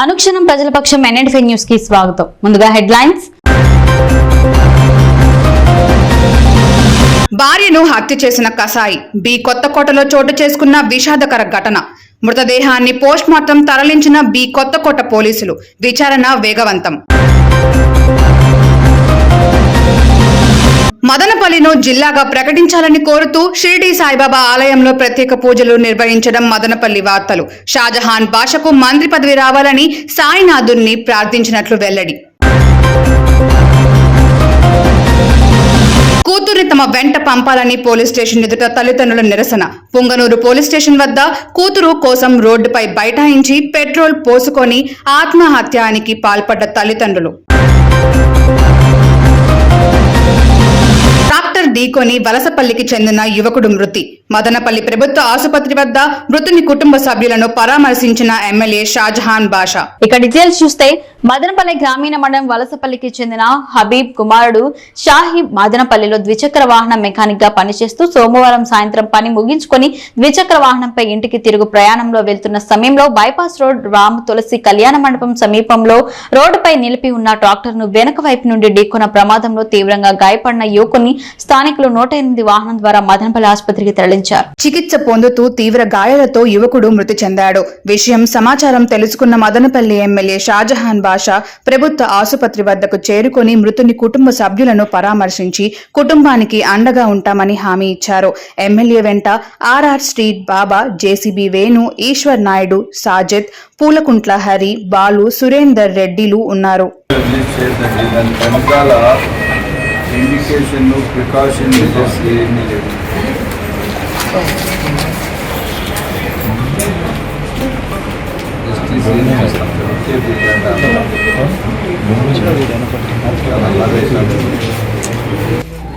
అనుక్షణం ప్రజల పక్షం ఎన్ఎన్ఫై న్యూస్కి స్వాగతం. ముందుగా హెడ్లైన్స్. భార్యను హత్య చేసిన కసాయి బి కొత్తకోటలో చోటు చేసుకున్న విషాదకర ఘటన. మృతదేహాన్ని పోస్ట్మార్టం తరలించిన బి కొత్తకోట పోలీసులు. విచారణ వేగవంతం. మదనపల్లిను జిల్లాగా ప్రకటించాలని కోరుతూ షిరిడి సాయిబాబా ఆలయంలో ప్రత్యేక పూజలు నిర్వహించడం మదనపల్లి వార్తలు. షాజహాన్ భాషకు మంత్రి పదవి రావాలని సాయినాథుణ్ణి ప్రార్థించినట్లు వెల్లడి. కూతుర్ని తమ వెంట పంపాలని పోలీస్ స్టేషన్ ఎదుట తల్లిదండ్రుల నిరసన. పుంగనూరు పోలీస్ స్టేషన్ వద్ద కూతురు కోసం రోడ్డుపై బైఠాయించి పెట్రోల్ పోసుకొని ఆత్మహత్యానికి పాల్పడ్డ తల్లిదండ్రులు. ఢీకొని వలసపల్లికి చెందిన యువకుడు మృతి. మదనపల్లి ప్రభుత్వ ఆసుపత్రి వద్ద మృతుని కుటుంబ సభ్యులను పరామర్శించిన ఎమ్మెల్యే షాజహాన్ బాషా. ఇక డీటెయిల్స్ చూస్తే మదనపల్లి గ్రామీణ మండలం వలసపల్లికి చెందిన హబీబ్ కుమారుడు షాహిబ్ మదనపల్లిలో ద్విచక్ర వాహన మెకానిక్గా పనిచేస్తూ సోమవారం సాయంత్రం పని ముగించుకొని ద్విచక్ర వాహనంపై ఇంటికి తిరుగు ప్రయాణంలో వెళ్తున్న సమయంలో బైపాస్ రోడ్ రామ్ తులసి కళ్యాణ మండపం సమీపంలో రోడ్డుపై నిలిపి ఉన్న ట్రాక్టర్ను వెనక వైపు నుండి ఢీకొన్న ప్రమాదంలో తీవ్రంగా గాయపడిన యువకుని స్థానిక స్థానికులు నూట ఎనిమిది వాహనం ద్వారా మదనపల్లి ఆసుపత్రికి తరలించారు. చికిత్స పొందుతూ తీవ్ర గాయాలతో యువకుడు మృతి చెందాడు. విషయం సమాచారం తెలుసుకున్న మదనపల్లి ఎమ్మెల్యే షాజహాన్ బాషా ప్రభుత్వ ఆసుపత్రి వద్దకు చేరుకొని మృతుని కుటుంబ సభ్యులను పరామర్శించి కుటుంబానికి అండగా ఉంటామని హామీ ఇచ్చారు. ఎమ్మెల్యే వెంట RR street Baba JCB Venu Eshwar Naidu Sajid Poolakuntla Hari Balu Surender రెడ్డిలు ఉన్నారు. ఇండికేషన్ ప్రికాషన్ మెజర్స్ ఏమీ లేవు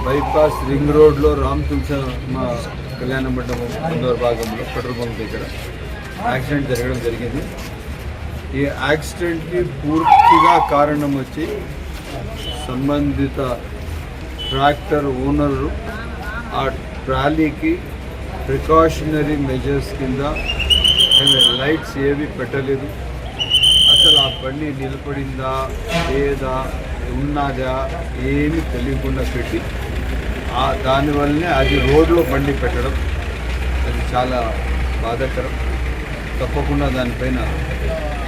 బైపాస్ రింగ్ రోడ్లో రామ్ తులస మా కళ్యాణ మండపం ముందర భాగంలో పెట్రోల్ బంక్ దగ్గర యాక్సిడెంట్ జరగడం జరిగింది. ఈ యాక్సిడెంట్కి పూర్తిగా కారణం వచ్చి సంబంధిత ట్రాక్టర్ ఓనరు ఆ ట్రాలీకి ప్రికాషనరీ మెజర్స్ కింద లైట్స్ ఏవి పెట్టలేదు. అసలు ఆ బండి నిలబడిందా లేదా ఉన్నదా ఏమి తెలియకుండా పెట్టి ఆ దానివల్లనే అది రోడ్లో బండి పెట్టడం. అది చాలా బాధాకరం. తప్పకుండా దానిపైన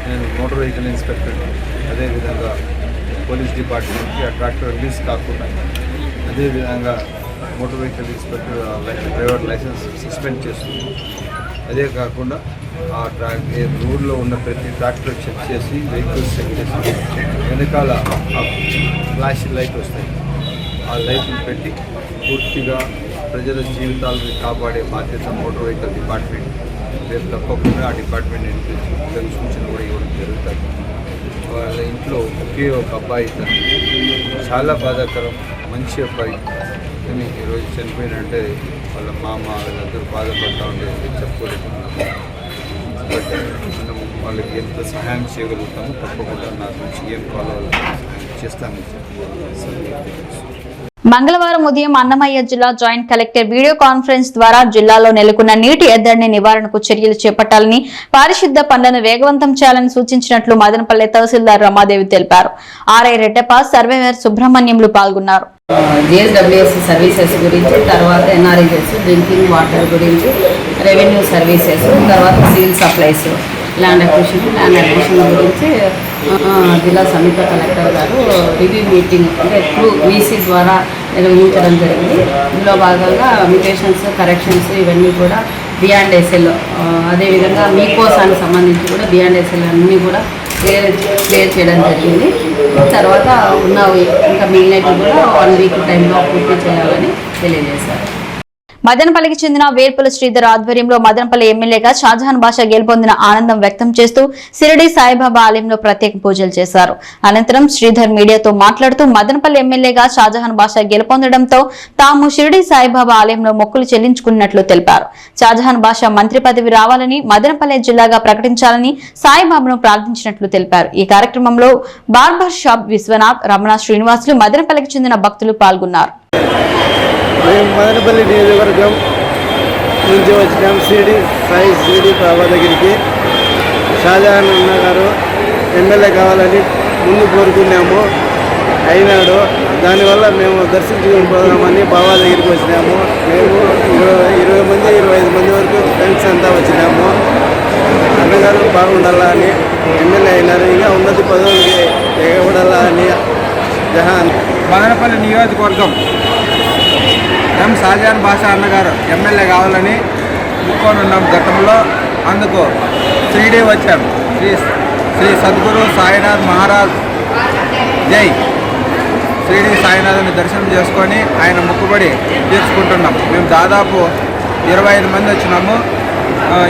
నేను మోటార్ వెహికల్ ఇన్స్పెక్టర్ అదేవిధంగా పోలీస్ డిపార్ట్మెంట్కి ఆ ట్రాక్టర్ రిలీజ్ కాకుండా అదేవిధంగా motor vehicle inspector driver licence suspend చేస్తుంది. అదే కాకుండా ఆ ట్రాక్ రోడ్లో ఉన్న ప్రతి ట్రాక్టర్ చెక్ చేసి వెహికల్స్ చెక్ చేసి వెనకాల ఫ్లాష్ లైట్ వస్తాయి. ఆ లైట్లు పెట్టి పూర్తిగా ప్రజల జీవితాలను కాపాడే బాధ్యత మోటార్ వెహికల్ డిపార్ట్మెంట్. రేపు తప్పకుండా ఆ డిపార్ట్మెంట్ నేను సూచన కూడా ఇవ్వడం జరుగుతుంది వాళ్ళ ఇంట్లో ఒకే ఒక అబ్బాయి తను చాలా బాధాకరం. మంచి అబ్బాయి కానీ ఈరోజు చనిపోయినంటే వాళ్ళ మామ వాళ్ళందరూ బాధపడతా ఉండేది చెప్పుకోలేకున్నాము బట్ మనం వాళ్ళకి ఎంత సహాయం చేయగలుగుతామో తప్పకుండా నాకు నుంచి ఏం కావాలో చేస్తామని చెప్పి మంగళవారం ఉదయం అన్నమయ్య జిల్లా జాయింట్ కలెక్టర్ వీడియో కాన్ఫరెన్స్ ద్వారా జిల్లాలో నెలకొన్న నీటి ఎద్దడిని నివారణకు చర్యలు చేపట్టాలని పారిశుద్ధ పనులను వేగవంతం చేయాలని సూచించినట్లు మదనపల్లె తహసీల్దార్ రమాదేవి తెలిపారు. ఆర్ఐ రెడ్డప్ప సర్వేయర్ సుబ్రహ్మణ్యంలు పాల్గొన్నారు. జిఎస్డబ్ల్యూఎస్ సర్వీసెస్ గురించి తర్వాత ఎన్ఆర్ఈఎస్ డ్రింకింగ్ వాటర్ గురించి రెవెన్యూ సర్వీసెస్ తర్వాత civil supplies land acquisition land acquisition గురించి జిల్లా సమీప కలెక్టర్ గారు రివ్యూ మీటింగ్ అంటే త్రూ వీసీ ద్వారా నిర్వహించడం జరిగింది. ఇందులో భాగంగా మ్యూటేషన్స్ కరెక్షన్స్ ఇవన్నీ కూడా బియాండ్ ఎస్ఎల్ అదేవిధంగా మీకోసానికి సంబంధించి కూడా బియాండ్ ఎస్ఎల్ అన్నీ కూడా క్లియర్ క్లియర్ చేయడం జరిగింది. తర్వాత ఉన్న ఇంకా మిగిలినవి కూడా వన్ వీక్ టైంలో పూర్తి చేయాలని తెలియజేశారు. మదనపల్లికి చెందిన వేర్పుల శ్రీధర్ ఆధ్వర్యంలో మదనపల్లి ఎమ్మెల్యేగా షాజహాన్ బాషా గెలుపొందిన ఆనందం వ్యక్తం చేస్తూ సిరిడి సాయిబాబా ఆలయంలో ప్రత్యేక పూజలు చేశారు. అనంతరం శ్రీధర్ మీడియాతో మాట్లాడుతూ మదనపల్లి ఎమ్మెల్యేగా షాజహాన్ బాషా గెలుపొందడంతో తాము షిరిడి సాయిబాబా ఆలయంలో మొక్కులు చెల్లించుకున్నట్లు తెలిపారు. షాజహాన్ బాషా మంత్రి పదవి రావాలని మదనపల్లి జిల్లాగా ప్రకటించాలని సాయిబాబాను ప్రార్థించినట్లు తెలిపారు. ఈ కార్యక్రమంలో బార్బర్ షాప్ విశ్వనాథ్ రమణ శ్రీనివాసులు మదనపల్లికి చెందిన భక్తులు పాల్గొన్నారు. మేము మదనపల్లి నియోజకవర్గం నుంచి వచ్చినాం సిడి సాయి సిడి బాబా దగ్గరికి. షాజహాన్ అన్న గారు ఎమ్మెల్యే కావాలని ముందు కోరుకున్నాము. అయినాడు. దానివల్ల మేము దర్శించుకొని పోదామని బాబా దగ్గరికి వచ్చినాము. మేము ఇరవై ఇరవై మంది ఇరవై ఐదు మంది వరకు ఫ్రెండ్స్ అంతా వచ్చినాము. అన్నగారు బాగుండాలా అని ఎమ్మెల్యే అయినారు. ఇంకా ఉన్నతి పదవులకి ఎగబడాలా అని జహాన్. మదనపల్లి నియోజకవర్గం ఎం షాజహాన్ బాషా అన్నగారు ఎమ్మెల్యే కావాలని ముక్కోనున్నాం గతంలో. అందుకు శ్రీడి వచ్చాం. శ్రీ శ్రీ సద్గురు సాయినాథ్ మహారాజ్. జై. శ్రీడి సాయినాథుని దర్శనం చేసుకొని ఆయన మొక్కుబడి తీర్చుకుంటున్నాం. మేము దాదాపు ఇరవై ఐదు మంది వచ్చినాము.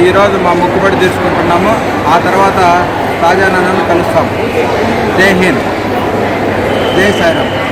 ఈరోజు మా మొక్కుబడి తీర్చుకుంటున్నాము. ఆ తర్వాత షాజహాన్ కలుస్తాం. జై హింద్. జై సాయిరామ్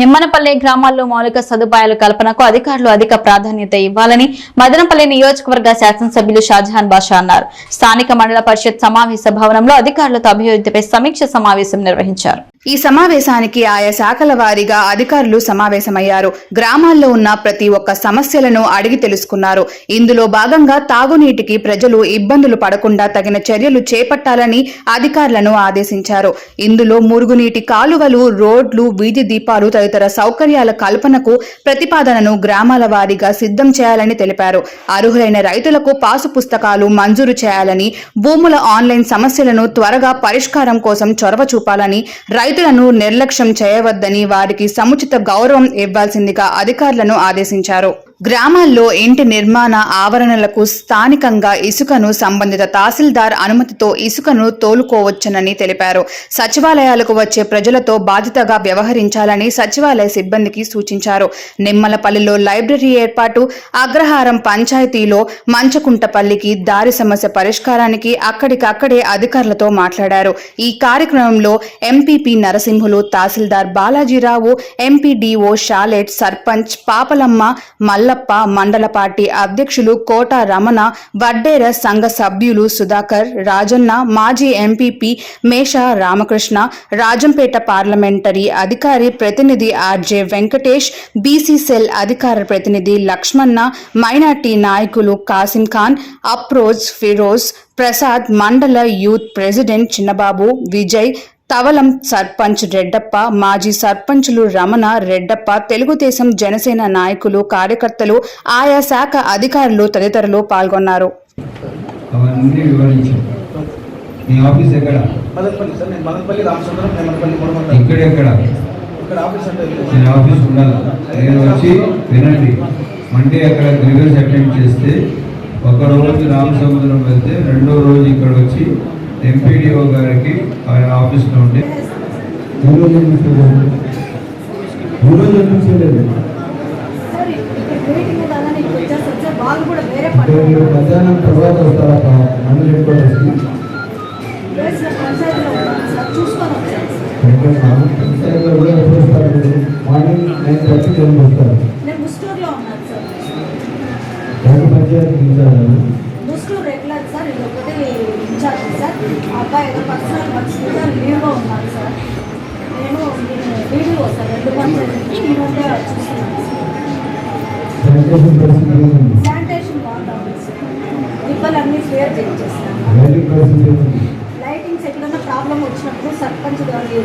నిమ్మనపల్లి గ్రామాల్లో మౌలిక సదుపాయాల కల్పనకు అధికారులు అధిక ప్రాధాన్యత ఇవ్వాలని మదనపల్లి నియోజకవర్గ శాసనసభ్యులు షాజహాన్ బాషా అన్నారు. స్థానిక మండల పరిషత్ సమావేశ భవనంలో అధికారులతో అభివృద్ధిపై సమీక్ష సమావేశం నిర్వహించారు. ఈ సమావేశానికి ఆయా శాఖల వారీగా అధికారులు సమావేశమయ్యారు. గ్రామాల్లో ఉన్న ప్రతి ఒక్క సమస్యలను అడిగి తెలుసుకున్నారు. ఇందులో భాగంగా తాగునీటికి ప్రజలు ఇబ్బందులు పడకుండా తగిన చర్యలు చేపట్టాలని అధికారులను ఆదేశించారు. ఇందులో మురుగునీటి కాలువలు రోడ్లు వీధి దీపాలు తదితర సౌకర్యాల కల్పనకు ప్రతిపాదనను గ్రామాల వారీగా సిద్ధం చేయాలని తెలిపారు. అర్హులైన రైతులకు పాసు పుస్తకాలు మంజూరు చేయాలని భూముల ఆన్లైన్ సమస్యలను త్వరగా పరిష్కారం కోసం చొరవ చూపాలని రైతులను నిర్లక్ష్యం చేయవద్దని వారికి సముచిత గౌరవం ఇవ్వాల్సిందిగా అధికారులను ఆదేశించారు. గ్రామాల్లో ఇంటి నిర్మాణ ఆవరణలకు స్థానికంగా ఇసుకను సంబంధిత తహసీల్దార్ అనుమతితో ఇసుకను తోలుకోవచ్చునని తెలిపారు. సచివాలయాలకు వచ్చే ప్రజలతో బాధ్యతగా వ్యవహరించాలని సచివాలయ సిబ్బందికి సూచించారు. నిమ్మలపల్లిలో లైబ్రరీ ఏర్పాటు అగ్రహారం పంచాయతీలో మంచకుంటపల్లికి దారి సమస్య పరిష్కారానికి అక్కడికక్కడే అధికారులతో మాట్లాడారు. ఈ కార్యక్రమంలో ఎంపీపీ నరసింహులు తహసీల్దార్ బాలాజీరావు ఎంపీడీఓ షాలెట్ సర్పంచ్ పాపలమ్మ మల్లప్ప మండల పార్టీ అధ్యక్షులు కోట రమణ వడ్డేర సంఘ సభ్యులు సుధాకర్ రాజన్న మాజీ ఎంపీపీ మేష రామకృష్ణ రాజంపేట పార్లమెంటరీ అధికారి ప్రతినిధి ఆర్జే వెంకటేష్ బీసీ సెల్ అధికార ప్రతినిధి లక్ష్మణ మైనార్టీ నాయకులు కాసిం ఖాన్ అప్రోజ్ ఫిరోజ్ ప్రసాద్ మండల యూత్ ప్రెసిడెంట్ చిన్నబాబు విజయ్ తవలం సర్పంచ్ రెడ్డప్ప మాజీ సర్పంచులు రమణ రెడ్డప్ప తెలుగుదేశం జనసేన నాయకులు కార్యకర్తలు ఆయా శాఖ అధికారులు తదితరులు పాల్గొన్నారు. మండే అక్కడ గ్రివెన్స్ చేస్తే ఒక రోజు రామసముద్రం వెళ్తే రెండో రోజు ఇక్కడ వచ్చి ఎంపీడీఓ గారికి ఆయన ఆఫీస్లో ఉండి. చేయలేదు చేయలేదు మీరు మధ్యాహ్నం తర్వాత వస్తారా? పంచాయతీలో కూడా ఎప్పుడు మీరు? మార్నింగ్ నైన్ థర్టీ వస్తారు panchayat incharge Musturu regular sir ఇది ఒకటి ఇన్ఛార్జ్ సార్ ఆ అబ్బాయి ఏదో పర్సనల్ వర్క్స్ మీద లీవ్లో ఉన్నాను సార్ నేను వీడియో సార్ రెండు పంచాయతీ ఈ మధ్య చూస్తున్నాను సార్ శానిటేషన్ పరిస్థితి ఏముంది శానిటేషన్ బాగా ఉంది సార్ దిబ్బలన్నీ క్లియర్ పరిస్థితి ఏముంది లైటింగ్స్ ఎక్కడైనా ప్రాబ్లం వచ్చినప్పుడు సర్పంచ్ గారి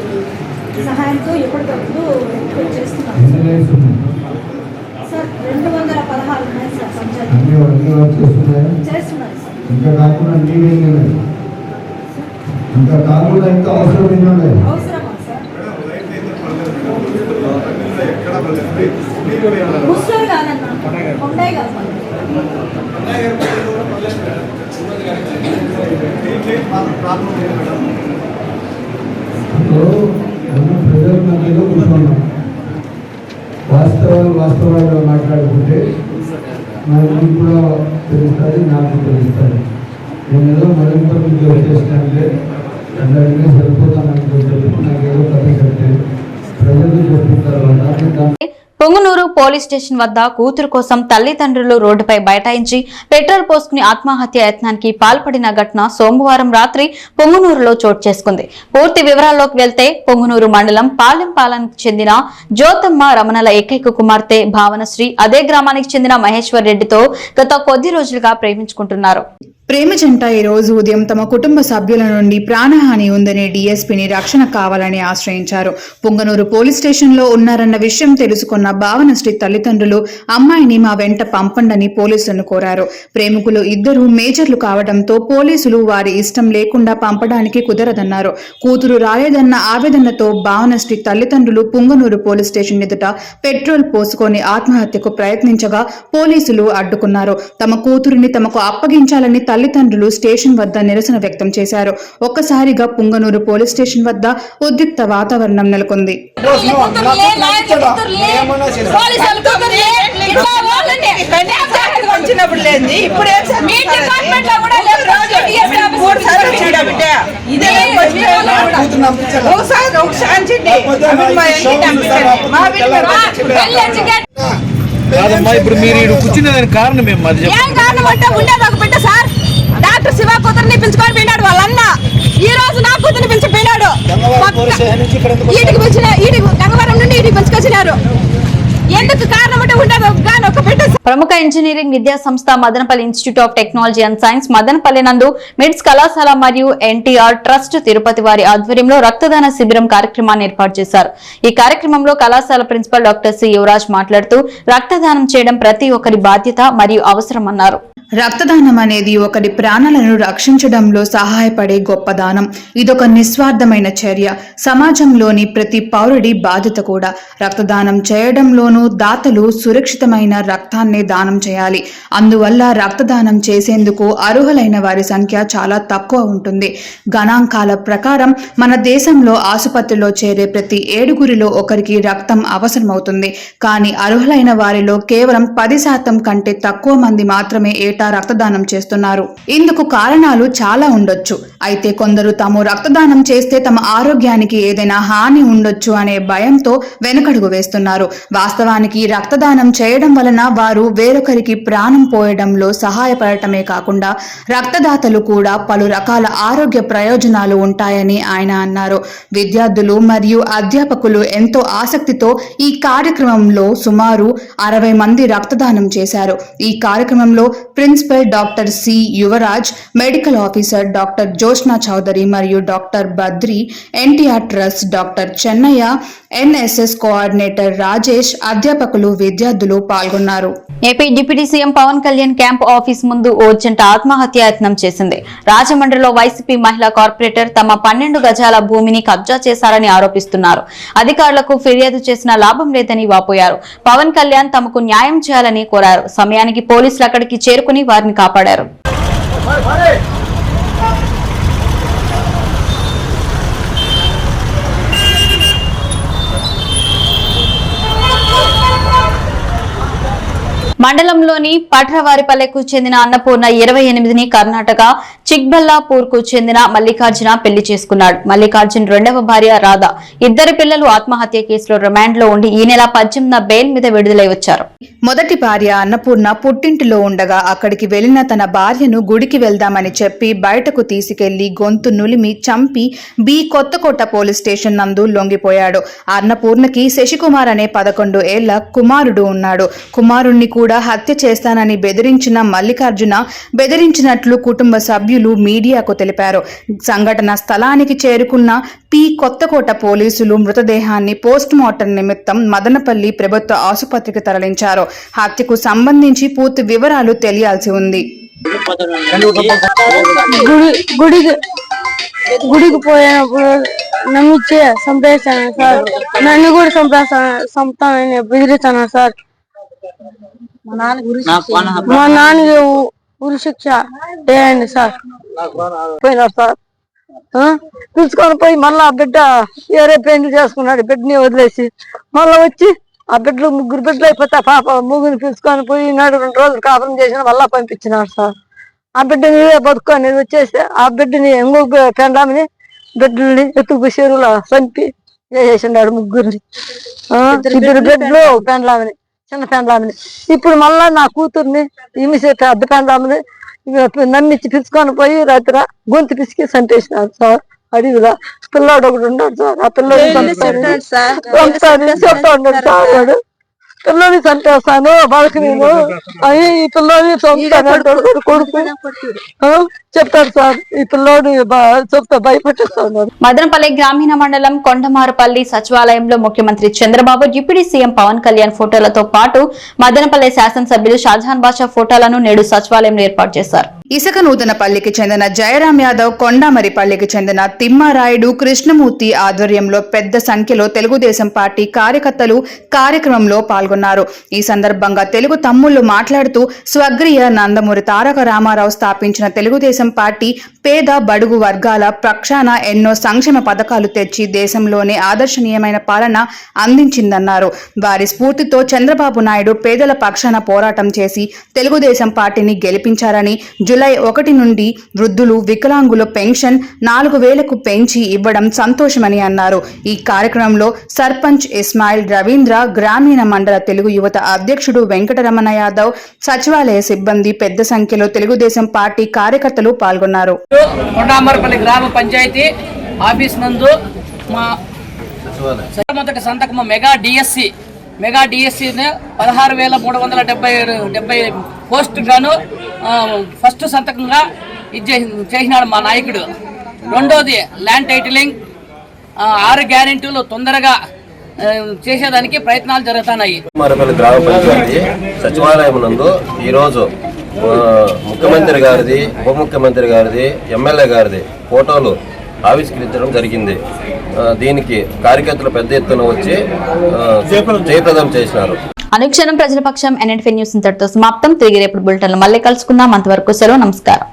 సహాయంతో ఎప్పటికప్పుడు ఉన్నాయి? సార్ రెండు వందల పదహారు ఉన్నాయి సార్ పంచాయతీ. సార్ ఇంకా కాకుండా ఇంకా కాకుండా ఇంకా అవసరం అవసరమా సార్ ముస్లిం కాదన్నా కొండే కాదు ఇప్పుడు వాస్తవాలు వాస్తవాలుగా మాట్లాడుకుంటే నాకు కూడా తెలుస్తుంది నాకు తెలుస్తుంది నేను ఏదో మరింత నుంచి వచ్చేసినంటే అందరికీ సరిపోతానని చెప్పి నాకు ఏదో కథ చెప్తే ప్రజలు చెప్పిన తర్వాత దాన్ని పొంగునూరు పోలీస్ స్టేషన్ వద్ద కూతురు కోసం తల్లిదండ్రులు రోడ్డుపై బైఠాయించి పెట్రోల్ పోసుకుని ఆత్మహత్య యత్నానికి పాల్పడిన ఘటన సోమవారం రాత్రి పొంగునూరులో చోటు చేసుకుంది. పూర్తి వివరాల్లోకి వెళ్తే పొంగునూరు మండలం పాలెంపాలెంకు చెందిన జ్యోతమ్మ రమణల ఏకైక కుమార్తె భావనశ్రీ అదే గ్రామానికి చెందిన మహేశ్వర్ రెడ్డితో గత కొద్ది రోజులుగా ప్రేమించుకుంటున్నారు. ప్రేమ జంట ఈ రోజు ఉదయం తమ కుటుంబ సభ్యుల నుండి ప్రాణహాని ఉందని డీఎస్పీని రక్షణ కావాలని ఆశ్రయించారు. పుంగనూరు పోలీస్ స్టేషన్లో ఉన్నారన్న విషయం తెలుసుకున్న భావనశ్రీ తల్లిదండ్రులు అమ్మాయిని మా వెంట పంపండని పోలీసులను కోరారు. ప్రేమికులు ఇద్దరు మేజర్లు కావడంతో పోలీసులు వారి ఇష్టం లేకుండా పంపడానికి కుదరదన్నారు. కూతురు రాలేదన్న ఆవేదనతో భావనశ్రీ తల్లిదండ్రులు పుంగనూరు పోలీస్ స్టేషన్ ఎదుట పెట్రోల్ పోసుకొని ఆత్మహత్యకు ప్రయత్నించగా పోలీసులు అడ్డుకున్నారు. తమ కూతురిని తమకు అప్పగించాలని తల్లిదండ్రులు స్టేషన్ వద్ద నిరసన వ్యక్తం చేశారు. ఒక్కసారిగా పుంగనూరు పోలీస్ స్టేషన్ వద్ద ఉద్రిక్త వాతావరణం నెలకొంది. కాదమ్మా ఇప్పుడు మీరు కూర్చునే దానికి కారణం ఏం? మరి కారణం అంటే ఉండేది ఒక బిడ్డ సార్. డాక్టర్ శివ కూతుర్ని పిలుచుకొని పోయినాడు వాళ్ళ అన్న ఈ రోజు నా కూతుర్ని పిలిచి పోయినాడు. ఈటికి పిలిచిన ఈటికి గంగవరం నుండి ఈటికి పిలుచుకొచ్చినారు. ఎందుకు కారణం అంటే ఉండేది? ఒక గాని ఒక బిడ్డ ప్రముఖ ఇంజనీరింగ్ విద్యా సంస్థ Madanapalle institute of technology and science Madanapalle నందు మిడ్స్ కళాశాల మరియు ఎన్టీఆర్ ట్రస్ట్ తిరుపతి వారి ఆధ్వర్యంలో రక్తదాన శిబిరం కార్యక్రమాన్ని ఏర్పాటు చేశారు. ఈ కార్యక్రమంలో కళాశాల ప్రిన్సిపల్ డాక్టర్ సి యువరాజ్ మాట్లాడుతూ రక్తదానం చేయడం ప్రతి ఒక్కరి బాధ్యత మరియు అవసరం అన్నారు రక్తదానం అనేది ఒకరి ప్రాణాలను రక్షించడంలో సహాయపడే గొప్ప దానం. ఇదొక నిస్వార్థమైన చర్య. సమాజంలోని ప్రతి పౌరుడి బాధ్యత కూడా. రక్తదానం చేయడంలోనూ దాతలు సురక్షితమైన రక్తాన్ని దానం చేయాలి. అందువల్ల రక్తదానం చేసేందుకు అర్హులైన వారి సంఖ్య చాలా తక్కువ ఉంటుంది. గణాంకాల ప్రకారం మన దేశంలో ఆసుపత్రిలో చేరే ప్రతి ఏడుగురిలో ఒకరికి రక్తం అవసరమవుతుంది. కానీ అర్హులైన వారిలో కేవలం పది శాతం కంటే తక్కువ మంది మాత్రమే ఏటా రక్తదానం చేస్తున్నారు. ఇందుకు కారణాలు చాలా ఉండొచ్చు. అయితే కొందరు తాము రక్తదానం చేస్తే తమ ఆరోగ్యానికి ఏదైనా హాని ఉండొచ్చు అనే భయంతో వెనకడుగు వేస్తున్నారు. వాస్తవానికి రక్తదానం చేయడం వలన వారు వేరొకరికి ప్రాణం పోయడంలో సహాయపడటమే కాకుండా రక్తదాతలు కూడా పలు రకాల ఆరోగ్య ప్రయోజనాలు ఉంటాయని ఆయన అన్నారు. విద్యార్థులు మరియు అధ్యాపకులు ఎంతో ఆసక్తితో ఈ కార్యక్రమంలో సుమారు అరవై మంది రక్తదానం చేశారు. ఈ కార్యక్రమంలో principal doctor C Yuvaraj medical officer doctor Joshna Chowdary మరియు doctor Badri NTR trust doctor Chennaiah NSS coordinator Rajesh అధ్యాపకులు విద్యార్థులు పాల్గొన్నారు. AP deputy CM Pawan Kalyan camp office ముందు ఓ జంట ఆత్మహత్యాయత్నం చేసింది. రాజమండ్రిలో వైసీపీ మహిళా కార్పొరేటర్ తమ పన్నెండు గజాల భూమిని కబ్జా చేశారని ఆరోపిస్తున్నారు. అధికారులకు ఫిర్యాదు చేసిన లాభం లేదని వాపోయారు. పవన్ కళ్యాణ్ తమకు న్యాయం చేయాలని కోరారు. సమయానికి పోలీసులు అక్కడికి చేరుకుని వారిని కాపాడారు. మండలంలోని పట్రవారిపల్లెకు చెందిన అన్నపూర్ణ ఇరవై ఎనిమిదిని కర్ణాటక చిక్బల్లాపూర్కు చెందిన మల్లికార్జున పెళ్ళి చేసుకున్నాడు. మల్లికార్జున్ రెండవ భార్య రాధ. ఇద్దరు పిల్లలు ఆత్మహత్య కేసులో రిమాండ్లో ఉండి ఈ నెల పద్దెనిమిదిన బెయిల్ మీద విడుదలై వచ్చారు. మొదటి భార్య అన్నపూర్ణ పుట్టింటిలో ఉండగా అక్కడికి వెళ్ళిన తన భార్యను గుడికి వెళ్దామని చెప్పి బయటకు తీసుకెళ్ళి గొంతు నులిమి చంపి బి కొత్తకోట పోలీస్ స్టేషన్ నందు లొంగిపోయాడు. అన్నపూర్ణకి శశికుమార్ అనే పదకొండు ఏళ్ళ కుమారుడు ఉన్నాడు. కుమారుణ్ణి కూడా హత్య చేస్తానని బెదిరించిన మల్లికార్జున బెదిరించినట్లు కుటుంబ సభ్యులు మీడియాకు తెలిపారు. సంఘటన స్థలానికి చేరుకున్న పి. కొత్తకోట పోలీసులు మృతదేహాన్ని పోస్టుమార్టం నిమిత్తం మదనపల్లి ప్రభుత్వ ఆసుపత్రికి తరలించారు. హత్యకు సంబంధించి పూర్తి వివరాలు తెలియాల్సి ఉంది. గుడికి పోయినప్పుడు నమ్మిచ్చే చంపేస్తాను సార్. నన్ను కూడా చంపేస్తాను చంపుతానని బెదిరిస్తాను సార్. మా నాన్నకి ఉరి శిక్ష వేయండి సార్. పోయినా సార్. ఆ? పిలుచుకొని పోయి మళ్ళా ఆ బిడ్డ వేరే పెళ్ళి చేసుకున్నాడు బిడ్డని వదిలేసి. మళ్ళా వచ్చి ఆ బిడ్డలు ముగ్గురు బిడ్డలు అయిపోతే ఆ పాప ముగ్గురిని పిలుచుకొని పోయి నాడు రెండు రోజులు కాపురం చేసిన మళ్ళా పంపించినాడు సార్. ఆ బిడ్డని బతుకొని వచ్చేసి ఆ బిడ్డని ఇంకొక పెండామని బిడ్డల్ని ఎత్తుకు చెరువులో చంపి వేసేసినాడు ముగ్గురిని. ఆ, ఇద్దరు బిడ్డలు పెండ్లామని చిన్న పెండ్లామని ఇప్పుడు మళ్ళా నా కూతుర్ని ఇమిసే పెద్ద పెండ్లామని నమ్మించి పిలుచుకొని పోయి రాత్రి గొంతు పిసికి చంపేసినాడు సార్. అడవిలో పిల్లాడు ఒకడు ఉన్నాడు సార్. ఆ పిల్లోడు చెప్తా ఉన్నాడు సార్? వాడు పిల్లని చంపేస్తాను బాలకి నేను అయ్యి ఈ పిల్లోని చంపుతాను కొడుకు. ఆ, చెప్తాడు సార్ ఈ పిల్లోని చెప్తా భయపెట్టిస్తాను మదనపల్లి గ్రామీణ మండలం కొండమారుపల్లి సచివాలయంలో ముఖ్యమంత్రి చంద్రబాబు డిప్యూటీ సీఎం పవన్ కళ్యాణ్ ఫోటోలతో పాటు మదనపల్లి శాసనసభ్యులు షాజహాన్ బాషా ఫోటోలను నేడు సచివాలయంలో ఏర్పాటు చేశారు. ఇసుక నూతనపల్లికి చెందిన జయరాం యాదవ్ కొండామరిపల్లికి చెందిన తిమ్మారాయుడు కృష్ణమూర్తి ఆధ్వర్యంలో పెద్ద సంఖ్యలో తెలుగుదేశం పార్టీ కార్యకర్తలు కార్యక్రమంలో పాల్గొన్నారు. ఈ సందర్భంగా తెలుగు తమ్ముళ్ళు మాట్లాడుతూ స్వగ్రియ నందమూరి తారక రామారావు స్థాపించిన తెలుగుదేశం పార్టీ పేద బడుగు వర్గాల ప్రక్షాన ఎన్నో సంక్షేమ పథకాలు తెచ్చి దేశంలోనే ఆదర్శనీయమైన పాలన అందించిందన్నారు. వారి స్ఫూర్తితో చంద్రబాబు నాయుడు పేదల పక్షాన పోరాటం చేసి తెలుగుదేశం పార్టీని గెలిపించారని జులై ఒకటి నుండి వృద్ధులు వికలాంగుల పెన్షన్ నాలుగు వేలకు పెంచి ఇవ్వడం సంతోషమని అన్నారు. ఈ కార్యక్రమంలో సర్పంచ్ ఇస్మాయిల్ రవీంద్ర గ్రామీణ మండల తెలుగు యువత అధ్యక్షుడు వెంకటరమణ యాదవ్ సచివాలయ సిబ్బంది పెద్ద సంఖ్యలో తెలుగుదేశం పార్టీ కార్యకర్తలు పాల్గొన్నారు. గ్రామ పంచాయతీ ఆఫీస్ నందు మా మొదటి సంతకము మెగా డిఎస్సి మెగా డిఎస్సి పదహారు వేల మూడు వందల డెబ్బై డెబ్బై పోస్ట్ గాను ఫస్ట్ సంతకంగా ఇది చేసి- చేసినాడు మా నాయకుడు. రెండోది ల్యాండ్ టైటిలింగ్. ఆరు గ్యారెంటీలు తొందరగా చేసేదానికి ప్రయత్నాలు జరుగుతున్నాయి. మరపల్లి గ్రామ పంచాయతీ సచివాలయం నందు ఈరోజు ముఖ్యమంత్రి గారిది ఉప ముఖ్యమంత్రి గారిది ఎమ్మెల్యే గారిది ఫోటోలు ఆవిష్కరించడం జరిగింది. దీనికి కార్యకర్తలు పెద్ద ఎత్తున వచ్చి జయప్రదం చేసినారు. అనుక్షణం ప్రజల పక్షం ఎన్ఎన్ఫీ న్యూస్ ఇంతటితో సమాప్తం. తిరిగి రేపు బులెటిన్లు మళ్ళీ కలుసుకుందాం. అంతవరకు సెలవు నమస్కారం.